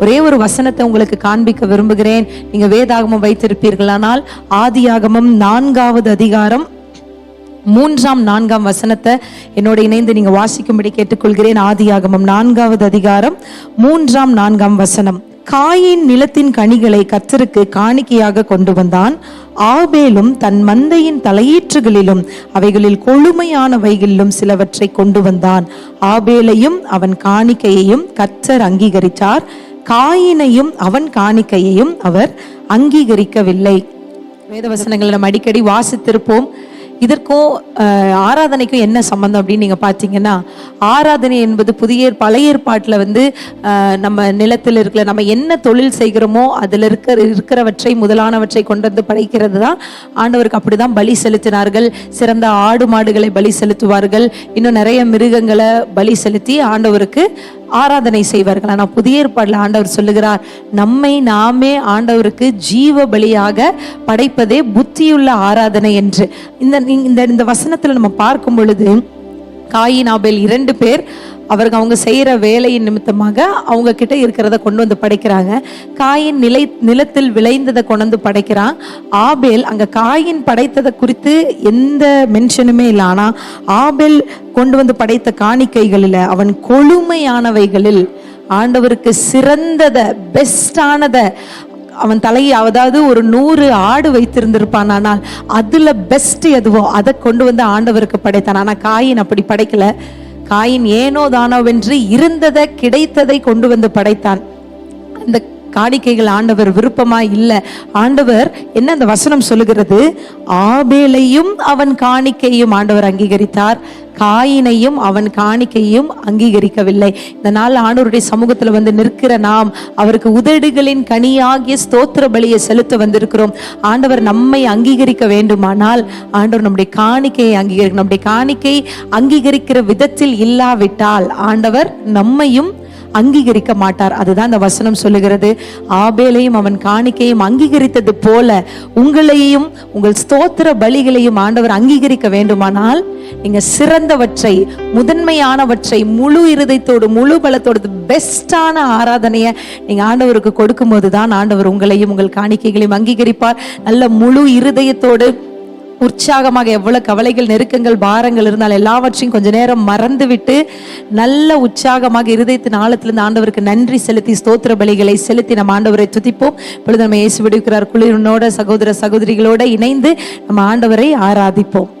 ஒரே ஒரு வசனத்தை உங்களுக்கு காண்பிக்க விரும்புகிறேன். நீங்க வேதாகமம் வைத்திருப்பீர்களானால் ஆதியாகமம் நான்காவது அதிகாரம் மூன்றாம் நான்காம் வசனத்தை என்னோட இணைந்து நீங்க வாசிக்கும்படி கேட்டுக்கொள்கிறேன். ஆதியாகமம் நான்காவது அதிகாரம் மூன்றாம் நான்காம் வசனம். காயின் நிலத்தின் கனிகளை கத்தருக்கு காணிக்கையாக கொண்டு வந்தான். ஆபேலும் தன் மந்தையின் தலையீற்றுகளிலும் அவைகளில் கொழுமையானவைகளிலும் சிலவற்றை கொண்டு வந்தான். ஆபேலையும் அவன் காணிக்கையையும் கத்தர் அங்கீகரித்தார். காயினையும் அவன் காணிக்கையையும் அவர் அங்கீகரிக்கவில்லை. வேதவசனங்களை நம்ம அடிக்கடி வாசித்திருப்போம். இதற்கும் ஆராதனைக்கும் என்ன சம்பந்தம் அப்படின்னு நீங்கள் பார்த்தீங்கன்னா ஆராதனை என்பது புதிய பழைய ஏற்பாட்டில் வந்து நம்ம நிலத்தில் இருக்கிற நம்ம என்ன தொழில் செய்கிறோமோ அதில் இருக்கிற இருக்கிறவற்றை முதலானவற்றை கொண்டு வந்து படைக்கிறது தான். ஆண்டவருக்கு அப்படிதான் பலி செலுத்தினார்கள். சிறந்த ஆடு மாடுகளை பலி செலுத்துவார்கள். இன்னும் நிறைய மிருகங்களை பலி செலுத்தி ஆண்டவருக்கு ஆராதனை செய்வார்கள். ஆனால் புதிய ஏற்பாடில் ஆண்டவர் சொல்லுகிறார் நம்மை நாமே ஆண்டவருக்கு ஜீவ பலியாக படைப்பதே புத்தியுள்ள ஆராதனை என்று. இந்த இந்த இந்த வசனத்தில் நம்ம பார்க்கும் பொழுது காயின் ஆபேல் இரண்டு பேர் அவருக்கு அவங்க செய்கிற வேலையின் நிமித்தமாக அவங்க கிட்ட இருக்கிறத கொண்டு வந்து படைக்கிறாங்க. காயின் நிலை நிலத்தில் விளைந்ததை கொண்டு வந்து படைக்கிறான். ஆபேல் அங்கே காயின் படைத்ததை குறித்து எந்த மென்ஷனுமே இல்லை. ஆனால் ஆபேல் கொண்டு வந்து படைத்த காணிக்கைகளில் அவன் கொழுமையானவைகளில் ஆண்டவருக்கு சிறந்தத பெஸ்டானதை அவன் தலையை அதாவது ஒரு நூறு ஆடு வைத்திருந்திருப்பான். ஆனால் அதுல பெஸ்ட் எதுவோ அதை கொண்டு வந்து ஆண்டவருக்கு படைத்தான். ஆனா காயின் அப்படி படைக்கல. காயின் ஏனோ தானோவென்று இருந்ததை கிடைத்ததை கொண்டு வந்து படைத்தான். அந்த காணிக்கைகள் ஆண்டவர் விருப்பமா இல்ல. ஆண்டவர் என்ன அந்த வசனம் சொல்லுகிறது? ஆபேலையும் அவன் காணிக்கையும் ஆண்டவர் அங்கீகரித்தார். காயினையும் அவன் காணிக்கையும் அங்கீகரிக்கவில்லை. இந்த நாள் ஆண்டவருடைய சமூகத்தில் வந்து நிற்கிற நாம் அவருக்கு உதடுகளின் கனியாகிய ஸ்தோத்திர பலியை செலுத்த வந்திருக்கிறோம். ஆண்டவர் நம்மை அங்கீகரிக்க வேண்டுமானால் ஆண்டவர் நம்முடைய காணிக்கையை அங்கீகரிக்க நம்முடைய காணிக்கை அங்கீகரிக்கிற விதத்தில் இல்லாவிட்டால் ஆண்டவர் நம்மையும் அங்கீகரிக்க மாட்டார். அதுதான் இந்த வசனம் சொல்லுகிறது. ஆபேலையும் அவன் காணிக்கையும் அங்கீகரித்தது போல உங்களையும் உங்கள் ஸ்தோத்திர பலிகளையும் ஆண்டவர் அங்கீகரிக்க வேண்டுமானால் நீங்க சிறந்தவற்றை முதன்மையானவற்றை முழு இருதயத்தோடு முழு பலத்தோடு பெஸ்டான ஆராதனையை நீங்க ஆண்டவருக்கு கொடுக்கும்போது தான் ஆண்டவர் உங்களையும் உங்கள் காணிக்கைகளையும் அங்கீகரிப்பார். நல்ல முழு இருதயத்தோடு உற்சாகமாக எவ்வளவு கவலைகள் நெருக்கங்கள் பாரங்கள் இருந்தால் எல்லாவற்றையும் கொஞ்ச நேரம் மறந்துவிட்டு நல்ல உற்சாகமாக இருதயத்தின் ஆழத்திலிருந்து ஆண்டவருக்கு நன்றி செலுத்தி ஸ்தோத்திர பலிகளை செலுத்தி நம்ம ஆண்டவரை துதிப்போம். இப்பொழுது நம்ம இயேசு விடுக்கிறார் குளிரனோட சகோதர சகோதரிகளோட இணைந்து நம்ம ஆண்டவரை ஆராதிப்போம்.